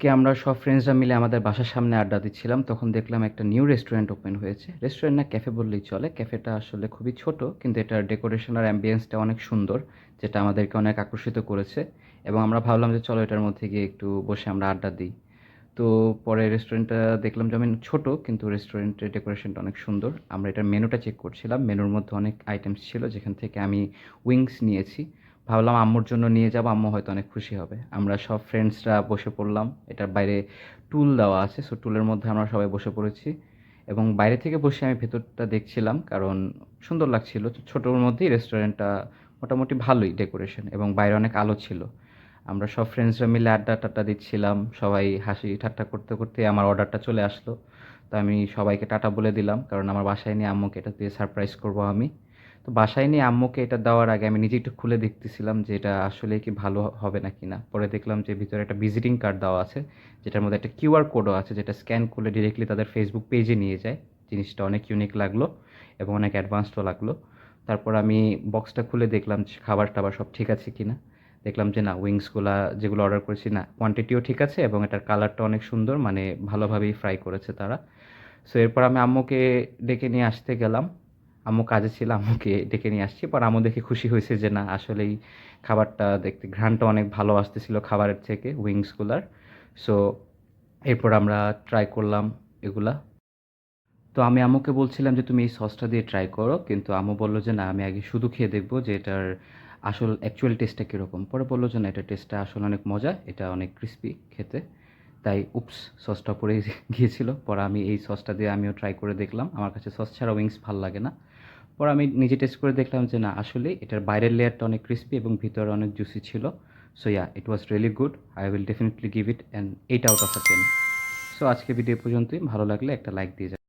আজকে আমরা সব ফ্রেন্ডসরা মিলে আমাদের বাসার সামনে আড্ডা দিচ্ছিলাম, তখন দেখলাম একটা নিউ রেস্টুরেন্ট ওপেন হয়েছে। রেস্টুরেন্ট না ক্যাফে বললেই চলে। ক্যাফেটা আসলে খুবই ছোট, কিন্তু এটার ডেকোরেশন আর অ্যাম্বিয়েন্সটা অনেক সুন্দর, যেটা আমাদেরকে অনেক আকর্ষিত করেছে। এবং আমরা ভাবলাম যে চলো এটার মধ্যে গিয়ে একটু বসে আমরা আড্ডা দিই। তো পরে রেস্টুরেন্টটা দেখলাম যে আমি ছোট, কিন্তু রেস্টুরেন্টের ডেকোরেশনটা অনেক সুন্দর। আমরা এটার মেনুটা চেক করছিলাম। মেনুর মধ্যে অনেক আইটেমস ছিল, যেখান থেকে আমি উইংস নিয়েছি। ভাবলাম আম্মুর জন্য নিয়ে যাব, আম্মু হয়তো অনেক খুশি হবে। আমরা সব ফ্রেন্ডসরা বসে পড়লাম, এটার বাইরে টুল দেওয়া আছে সো টুলের মধ্যে আমরা সবাই বসে পড়েছি। এবং বাইরে থেকে বসে আমি ভেতরটা দেখছিলাম, কারণ সুন্দর লাগছিল। ছোটোর মধ্যেই রেস্টুরেন্টটা মোটামুটি ভালোই ডেকোরেশন এবং বাইরে অনেক আলো ছিল। আমরা সব ফ্রেন্ডসরা মিলে আড্ডা টাড্ডা দিচ্ছিলাম, সবাই হাসি ঠাট্টা করতে করতে আমার অর্ডারটা চলে আসলো। তো আমি সবাইকে টাটা বলে দিলাম, কারণ আমার বাসায় নিয়ে আম্মুকে এটা দিয়ে সারপ্রাইজ করব আমি। তো বাসায় নিয়ে আম্মুকে এটা দেওয়ার আগে আমি নিজে একটু খুলে দেখতেছিলাম যে এটা আসলে কি ভালো হবে না কি না পরে দেখলাম যে ভিতরে একটা ভিজিটিং কার্ড দেওয়া আছে, যেটার মধ্যে একটা কিউআর কোডও আছে, যেটা স্ক্যান করলে ডিরেক্টলি তাদের ফেসবুক পেজে নিয়ে যায়। জিনিসটা অনেক ইউনিক লাগল এবং অনেক অ্যাডভান্সডও লাগল। তারপর আমি বক্সটা খুলে দেখলাম খাবার টাবার সব ঠিক আছে কি না দেখলাম যে না উইংসগুলা যেগুলো অর্ডার করেছি, না কোয়ান্টিটিও ঠিক আছে এবং এটার কালারটা অনেক সুন্দর মানে ভালোভাবেই ফ্রাই করেছে তারা। সো এরপর আমি আম্মুকে ডেকে নিয়ে আসতে গেলাম। আম্মু কাজে ছিল, আম্মুকে ডেকে নিয়ে আসছি। পর আম্মু দেখে খুশি হয়েছে যে না, আসলেই খাবারটা দেখতে ঘ্রাণটা অনেক ভালো আসতেছিল খাবারের থেকে উইংসগুলার সো এরপর আমরা ট্রাই করলাম এগুলা। তো আমি আম্মুকে বলছিলাম যে, তুমি এই সসটা দিয়ে ট্রাই করো। কিন্তু আম্মু বলল যে, না, আমি আগে শুধু খেয়ে দেখব যে এটার আসল অ্যাকচুয়াল টেস্টটা কীরকম। পরে বলল যে, না এটার টেস্টটা আসলে অনেক মজা, এটা অনেক ক্রিস্পি খেতে। তাই উপস সসটা পরে গিয়েছিল। পরে আমি এই সসটা দিয়ে আমিও ট্রাই করে দেখলাম। আমার কাছে সস ছাড়া উইংস ভালো লাগে না। পরে আমি নিজে টেস্ট করে দেখলাম যে না, আসলে এটার বাইরের লেয়ারটা অনেক ক্রিস্পি এবং ভিতরে অনেক জুসি ছিল। So yeah it was really good I will definitely give it an eight out of a ten so আজকে ভিডিও পর্যন্তই। ভালো লাগলে একটা লাইক দিয়ে